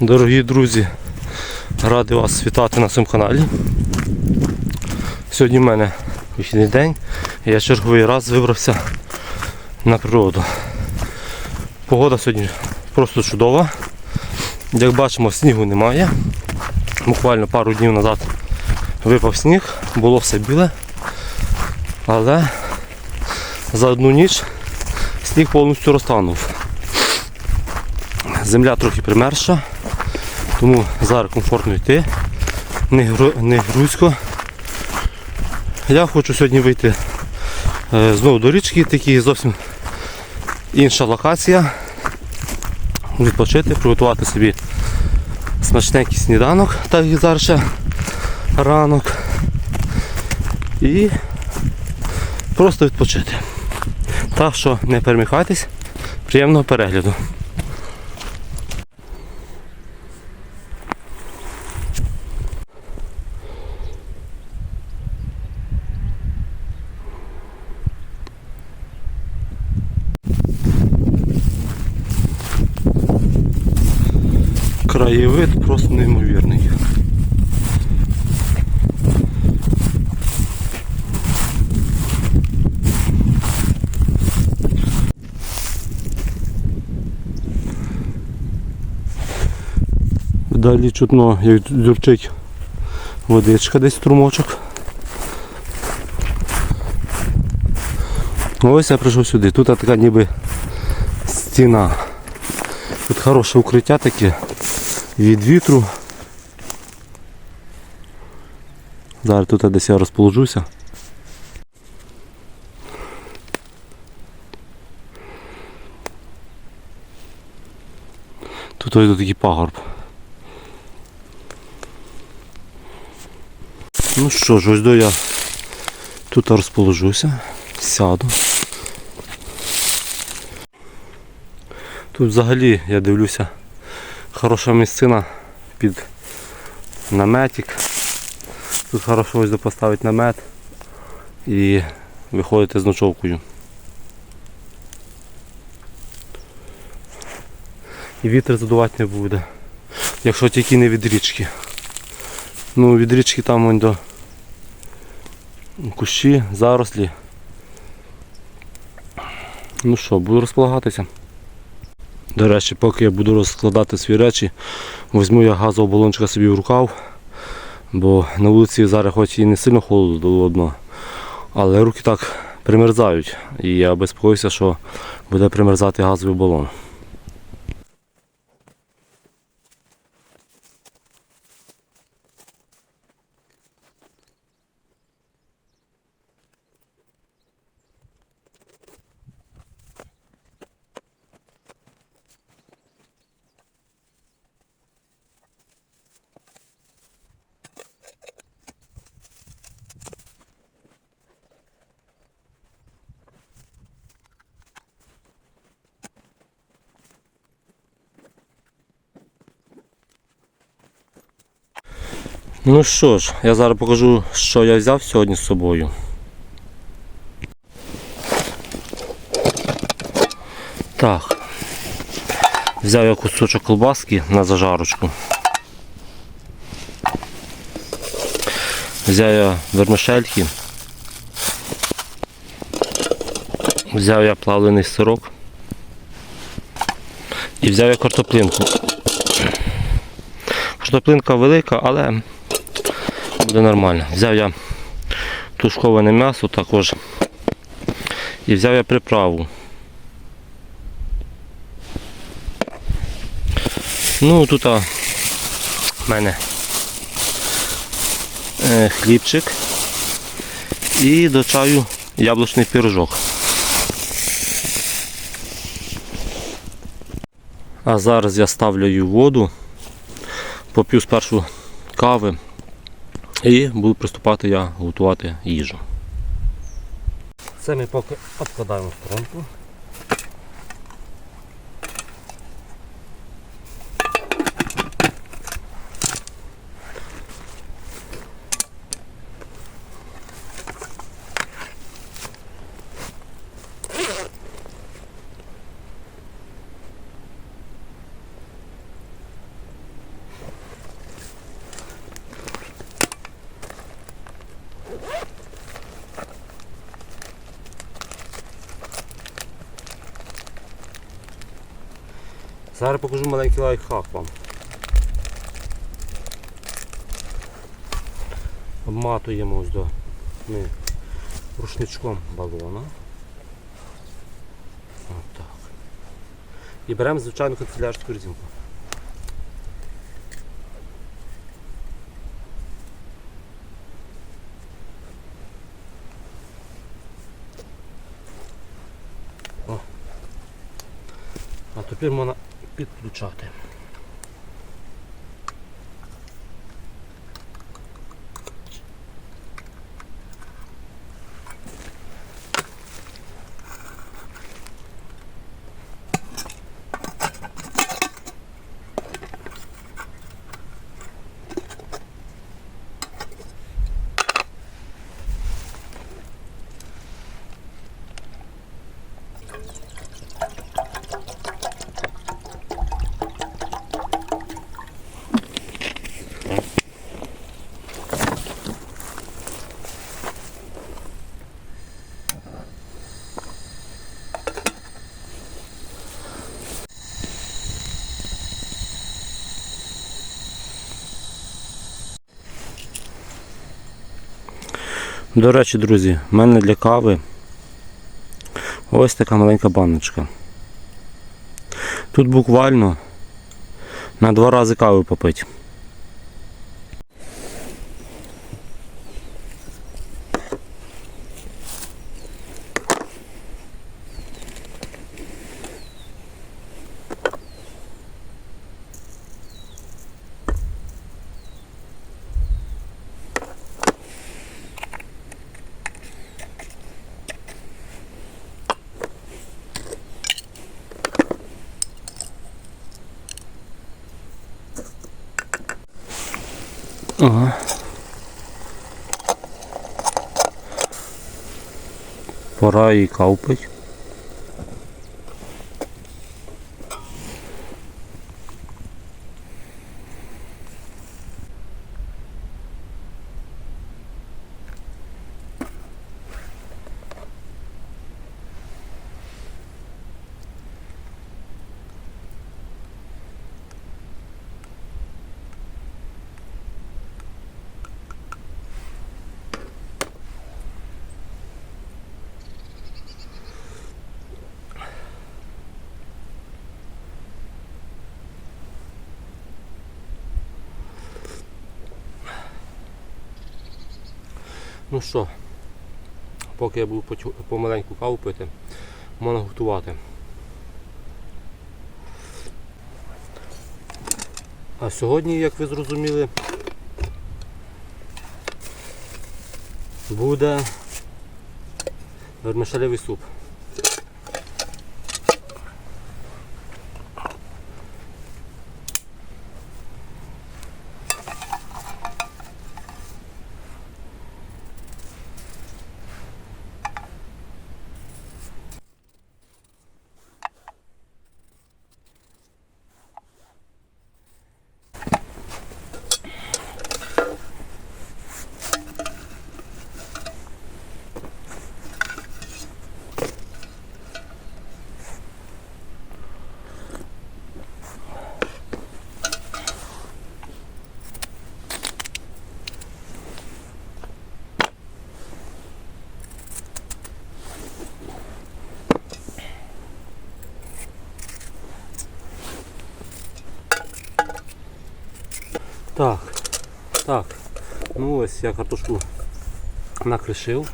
Дорогі друзі, радий вас вітати на цьому каналі. Сьогодні в мене вихідний день я черговий раз вибрався на природу. Погода сьогодні просто чудова. Як бачимо, снігу немає. Буквально пару днів назад випав сніг, було все біле, але за одну ніч сніг повністю розтанув. Земля трохи примерша, тому зараз комфортно йти, не, гру, не грузько. Я хочу сьогодні вийти е, знову до річки, такі зовсім інша локація. Відпочити, приготувати собі смачненький сніданок, так як зараз ще ранок. І просто відпочити. Так що не переміхайтесь, приємного перегляду. Далі чутно, як дзюрчить водичка десь струмочок. Ось я прийшов сюди. Тут така ніби стіна. Тут хороше укриття таке від вітру. Зараз тут десь я розположуся. Тут ось такий пагорб. Ну що ж, ось до я тут розположуся, сяду. Тут взагалі я дивлюся хороша місцина під наметик. Тут хорошо ось поставити намет і виходити з ночовкою. І вітер задувати не буде. Якщо тільки не від річки. Ну від річки там вон до кущі, зарослі. Ну що, буду розполагатися. До речі, поки я буду розкладати свої речі, візьму я газового балончика собі в рукав, бо на вулиці зараз хоч і не сильно холодно, але руки так примерзають. І я безпокоюся, що буде примерзати газовий балон. Ну що ж, я зараз покажу, що я взяв сьогодні з собою. Так. Взяв я кусочок колбаски на зажарочку. Взяв я вермишельки. Взяв я плавлений сирок. І взяв я картоплинку. Картоплинка велика, але буде нормально. Взяв я тушковане м'ясо також. І взяв я приправу. Ну тут в мене е, хлібчик і до чаю яблучний пирожок. А зараз я ставлю воду, поп'ю спершу кави і буду приступати я готувати їжу. Це ми поки відкладаємо в сторонку. Зараз покажу маленький лайфхак вам. Обматуємо ось до ми рушничком балона. От. І беремо звичайну канцелярську резинку. О. А тепер можна підключати. До речі, друзі, в мене для кави ось така маленька баночка. Тут буквально на два рази кави попити. Ага. Пора її кавпить. Ну що, поки я буду помаленьку каву пити, можна готувати. А сьогодні, як ви зрозуміли, буде вермишелевий суп. Так, так. Ну ось я картошку накришив.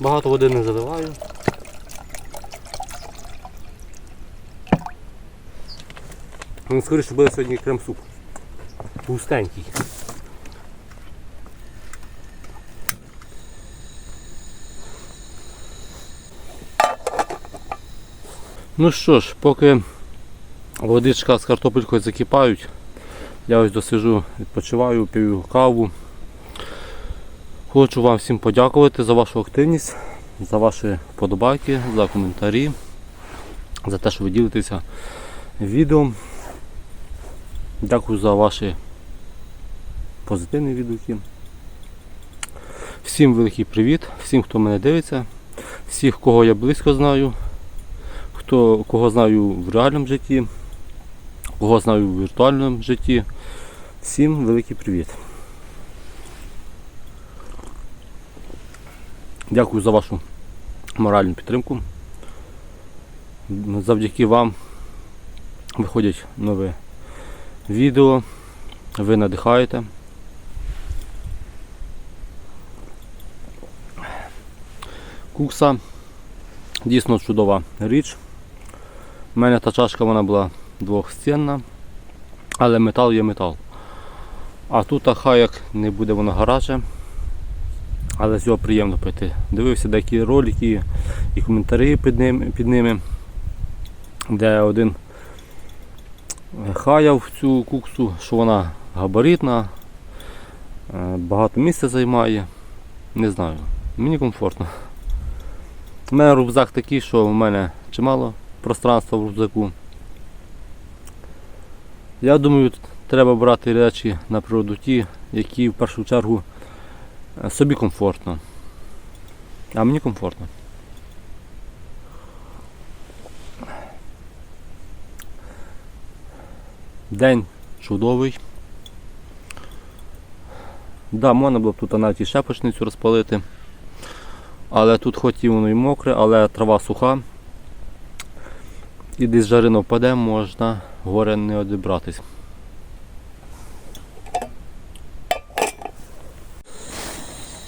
Багато води не заливаю. Скоріше буде сьогодні крем-суп. Густенький. Ну що ж, поки водичка з картопелькою закипають, я ось досижу, відпочиваю, п'ю каву. Хочу вам всім подякувати за вашу активність, за ваші вподобайки, за коментарі. за те, що ви ділитеся відео. Дякую за ваші позитивні відгуки. Всім великий привіт, всім, хто мене дивиться, всіх, кого я близько знаю, хто, кого знаю в реальному житті, кого знаю в віртуальному житті. Всім великий привіт. Дякую за вашу моральну підтримку. Завдяки вам виходять нові відео, ви надихаєте. Кукса дійсно чудова річ. У мене та чашка вона була двохстінна, але метал є метал. А тут хай як не буде воно гараже, але з його приємно пити. Дивився деякі ролики і коментарі під ними, під ними де один хаяв цю куксу, що вона габаритна, е, багато місця займає. Не знаю, мені комфортно. У мене рюкзак такий, що в мене чимало пространства в рюкзаку. Я думаю, треба брати речі на природу ті, які в першу чергу е, собі комфортно. А мені комфортно. День чудовий. Да, можна було б тут навіть і шепочницю розпалити. Але тут хоч і воно і мокре, але трава суха. І десь жарина впаде, можна горе не одібратись.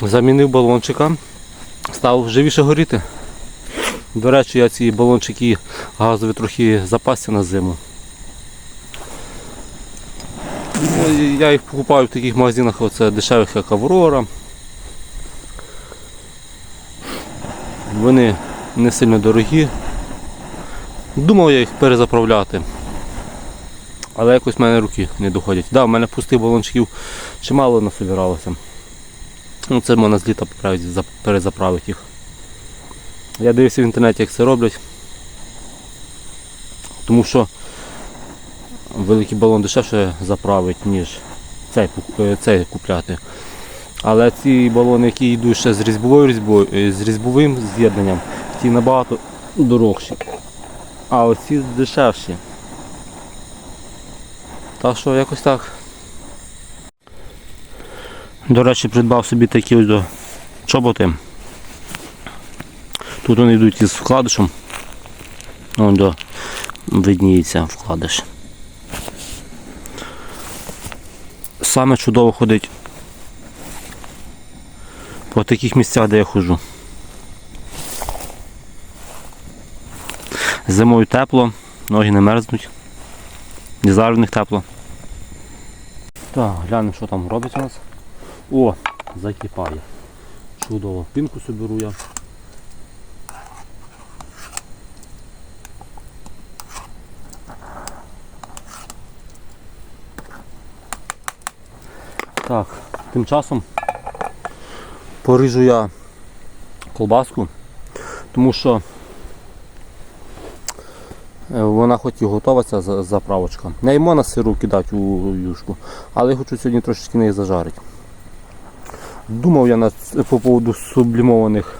Замінив балончика, став живіше горіти. До речі, я ці балончики газові трохи запасся на зиму. Ну, Я їх покупаю в таких магазинах, оце дешевих як Аврора. Вони не сильно дорогі. Думав я їх перезаправляти. Але якось в мене руки не доходять. Да, в мене пустих балончиків чимало насобиралося. Ну, це можна з літа перезаправити їх. Я дивився в інтернеті, як це роблять. Тому що великий балон дешевше заправить, ніж цей, е, цей купляти. Але ці балони, які йдуть ще з різьбовою різьбою, е, з різьбовим з'єднанням, ті набагато дорожчі. А оці дешевші. Так що якось так. До речі, придбав собі такі ось до чоботи. Тут вони йдуть із вкладишем. Вон до видніється вкладиш. Саме чудово ходить по таких місцях, де я ходжу. Зимою тепло, ноги не мерзнуть. І зараз в них тепло. Так, глянемо, що там робить у нас. О, закипає. Чудово. Пінку соберу я. Так, тим часом поріжу я колбаску, тому що е, вона хоч і готова ця за- заправочка. Не можна сиру кидати у юшку, але я хочу сьогодні трошечки неї зажарити. Думав я на по поводу сублімованих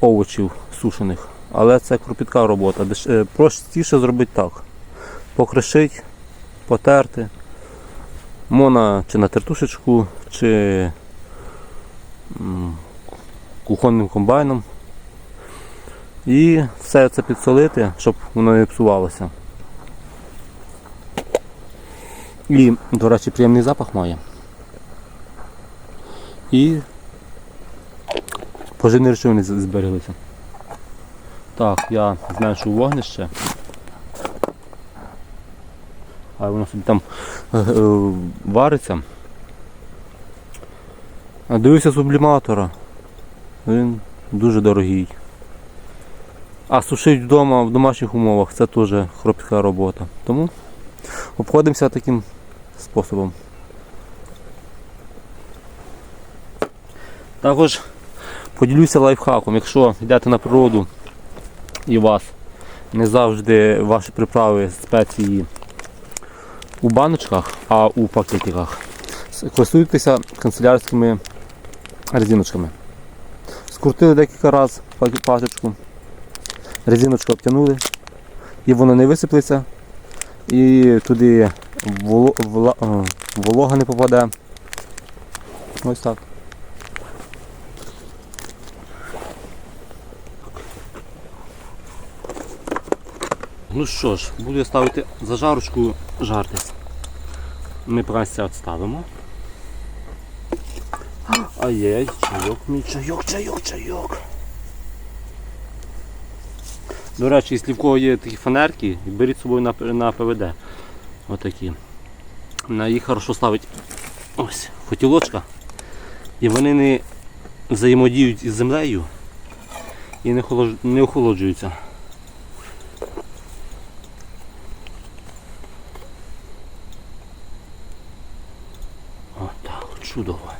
овочів сушених, але це кропітка робота. Е, Простіше зробити так. Покришить, потерти. Можна чи на тертушечку, чи кухонним комбайном. І все це підсолити, щоб воно не псувалося. І, до речі, приємний запах має. І поживні речовини збереглися. Так, я зменшу вогнище. А воно собі там е, е, вариться. А дивився субліматора. Він дуже дорогий. А сушити вдома в домашніх умовах це теж хропська робота. Тому обходимося таким способом. Також поділюся лайфхаком, якщо йдете на природу і вас не завжди ваші приправи спеції у баночках, а у пакетиках. Користуйтеся канцелярськими резиночками. Скрутили декілька разів пачечку, резиночку обтянули, і воно не висиплеться, і туди волога не попаде. Ось так. Ну що ж, буду я ставити зажарочку жартись. Ми прася відставимо. Ай-яй, чайок, мій чайок, чайок, чайок. До речі, якщо в кого є такі фанерки, беріть з собою на, на ПВД. Отакі. На їх хорошо ставить ось фотілочка. І вони не взаємодіють із землею і не, холож... не охолоджуються. Отак, чудово.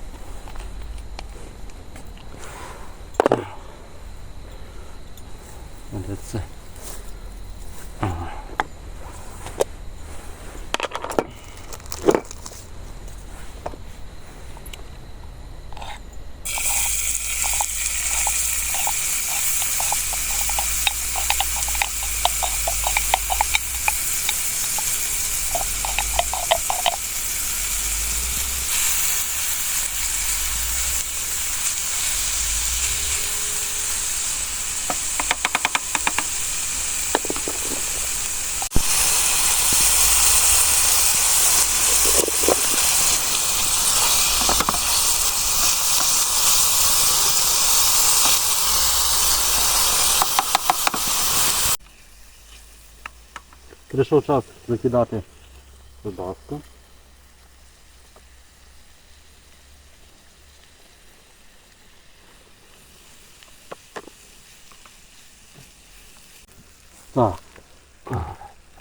Прийшов час закидати додатку. Так.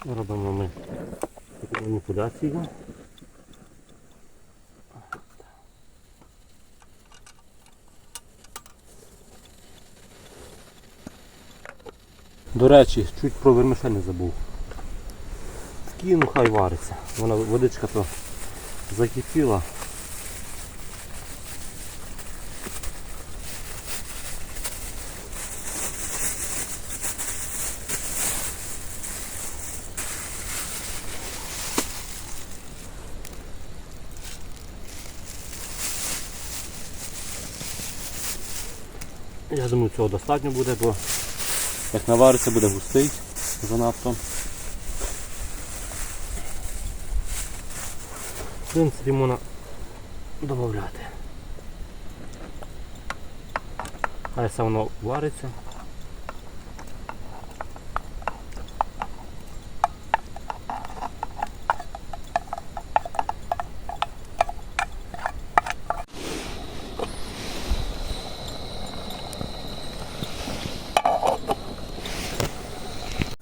Робимо ми таку маніпуляцію. До речі, чуть про вермишель не забув. Кину хай вариться. Вона водичка то закипіла. Я думаю, цього достатньо буде, бо як навариться буде густий занадто. Принципі, можна додати. Хай все воно вариться.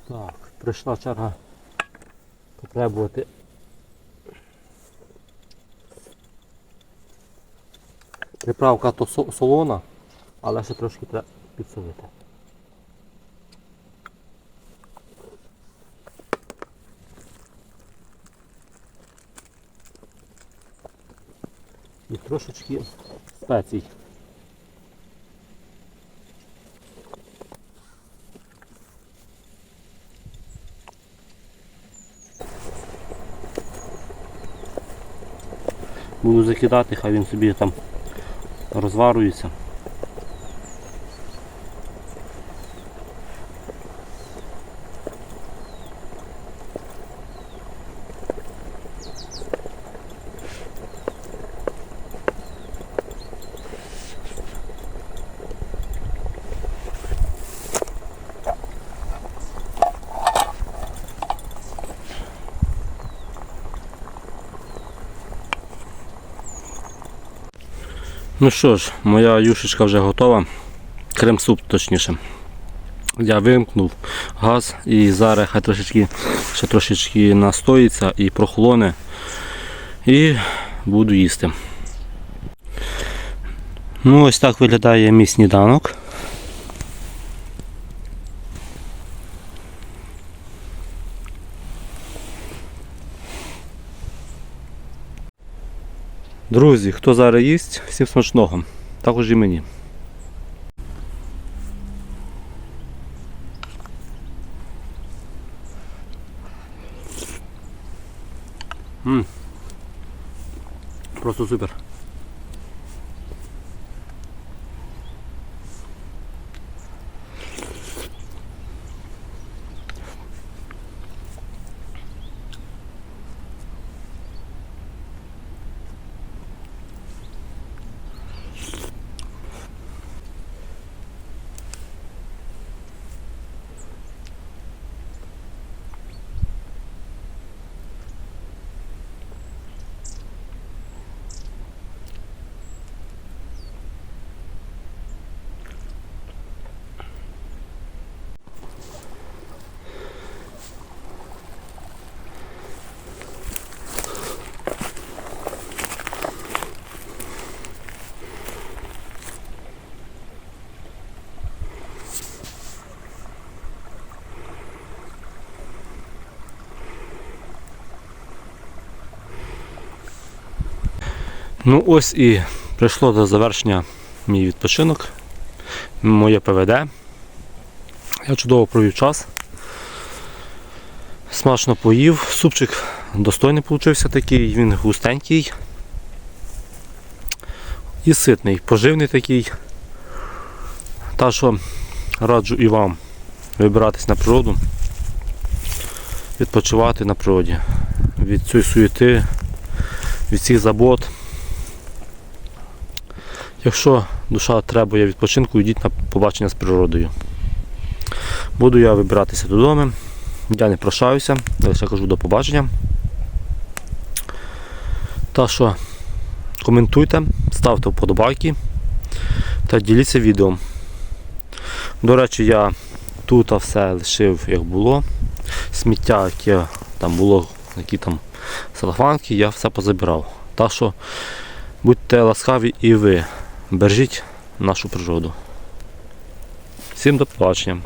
Так, прийшла черга потребувати Приправка то солона, але ще трошки треба підсолити. І трошечки спецій. Буду закидати, хай він собі там розварюється. Ну що ж, моя юшечка вже готова. Крем-суп точніше. Я вимкнув газ і зараз хай трошечки, ще трошечки настоїться і прохолоне. І буду їсти. Ну ось так виглядає мій сніданок. Друзі, хто зараз їсть, всім смачного. Також і мені. М. Просто супер. Ну ось і прийшло до завершення мій відпочинок, моє ПВД. Я чудово провів час. Смачно поїв. Супчик достойний получився такий, він густенький. І ситний, поживний такий. Та що раджу і вам вибиратись на природу, відпочивати на природі. Від цієї суєти, від цих забот. Якщо душа требує відпочинку, йдіть на побачення з природою. Буду я вибиратися додому. Я не прощаюся, лише кажу до побачення. Та що, коментуйте, ставте вподобайки та діліться відео. До речі, я тут все лишив як було. Сміття, яке там було, які там салафанки, я все позабирав. Так що будьте ласкаві і ви бережіть нашу природу. Всім до побачення.